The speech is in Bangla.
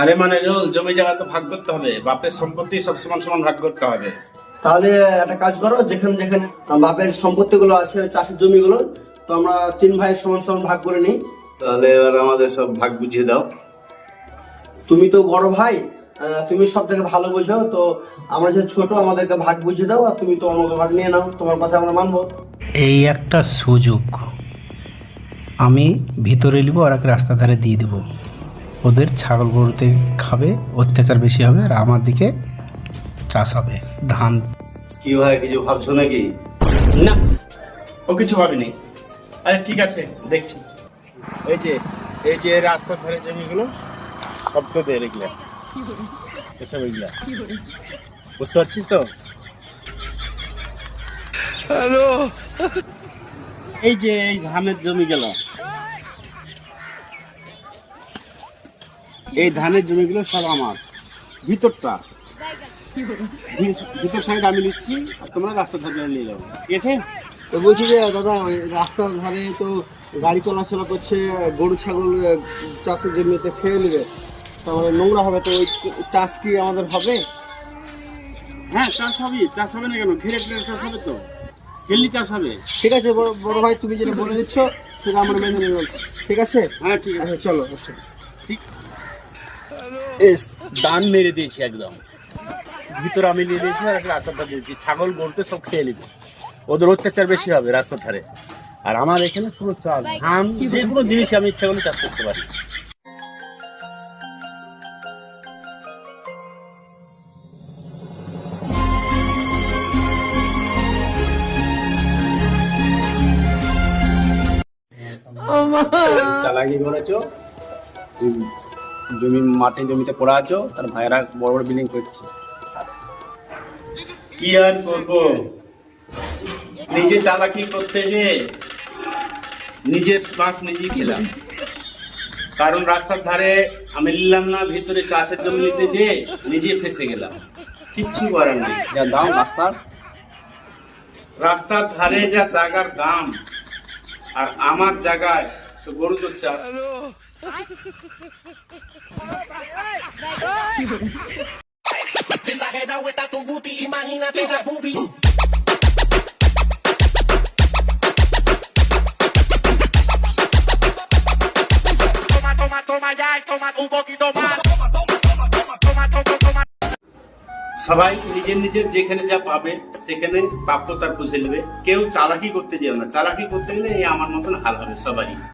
আরে মানে রোল জমি জায়গা তো ভাগ করতে হবে বাপের সম্পত্তি সব সমান সমান ভাগ করতে হবে। তাহলে একটা কাজ করো যেখানে যেখানে বাপের সম্পত্তি গুলো আছে চাষের জমিগুলো তো আমরা তিন ভাই সমান সমান ভাগ করে নিই। তাহলে এবার আমাদের সব ভাগ বুঝিয়ে দাও। তুমি তো বড় ভাই তুমি সব থেকে ভালো বোঝো তো আমরা যে ছোট আমাদেরকে ভাগ বুঝিয়ে দাও আর তুমি তো মতো ভাগ নিয়ে নাও তোমার কথা আমরা মানবো। এই একটা সুযোগ আমি ভিতরে নিব আর এক রাস্তা ধারে দিয়ে দেবো। ওদের ছাগল গরুতে খাবে অত্যাচার বেশি হবে আর আমার দিকে চাষ হবে ধান। কি ভাই কিছু ভাবছ নাকি? না ও কিছু ভাবিনি। আরে ঠিক আছে দেখছি। এই যে এই যে রাস্তার ধারে জমিগুলো সব তো রেখলে দেখে বুঝলা বুঝতে পারছিস তো? হ্যালো। এই যে এই ধানের জমি গেল এই ধানের জমিগুলো সব আমার। ভিতরটা। ভিতর সাইড আমি নিচ্ছি আর তোমরা রাস্তা ধারে নিয়ে যাব ঠিক আছে? তো বলছি যে দাদা ওই রাস্তার ধারে তো গাড়ি চলাচলা করছে গরু ছাগল চাষের জমিতে নেবে তাহলে নোংরা হবে তো ওই চাষ কি আমাদের হবে? হ্যাঁ চাষ হবে চাষ হবে না কেন? ঘিরে ঘিরে চাষ হবে তো। খেললি চাষ হবে। ঠিক আছে বড় ভাই তুমি যেটা বলে দিচ্ছ সেটা আমরা মেনে নিলাম ঠিক আছে? হ্যাঁ ঠিক আছে। আচ্ছা চলো আসো। দান মেরে দিয়েছি একদম। ভিতরে আমি নিয়ে দিয়েছি আর একটা রাস্তাটা দিয়েছি। ছাগল গরুতে সব খেয়ে নিবে। ওদের অত্যাচার বেশি হবে রাস্তার ধারে। আর আমার এখানে পুরো চাল ধান যে কোনো জিনিস আমি ইচ্ছা করলে চাষ করতে পারি। চালাকি করেছ? জমি মাঠে জমিতে পড়া আছো তার ভাইয়েরা বড় বড় বিল্ডিং করছে। কি আর করব? নিজে চালাকি করতে যে নিজের মাছ নিজেই খেলাম। কারণ রাস্তার ধারে আমি নিলাম না ভিতরে চাষের জমি নিতে যে নিজে ফেসে গেলাম। কিচ্ছু করার নেই। যা দাম রাস্তার? রাস্তার ধারে যা জায়গার দাম আর আমার জায়গায় সে গরু সবাই নিজের নিজের যেখানে যা পাবে, সেখানে প্রাপ্যতার বুঝে নেবে। কেউ চালাকি করতে যাবে না। চালাকি করতে গেলে এই আমার মতন হাল হবে সবাই।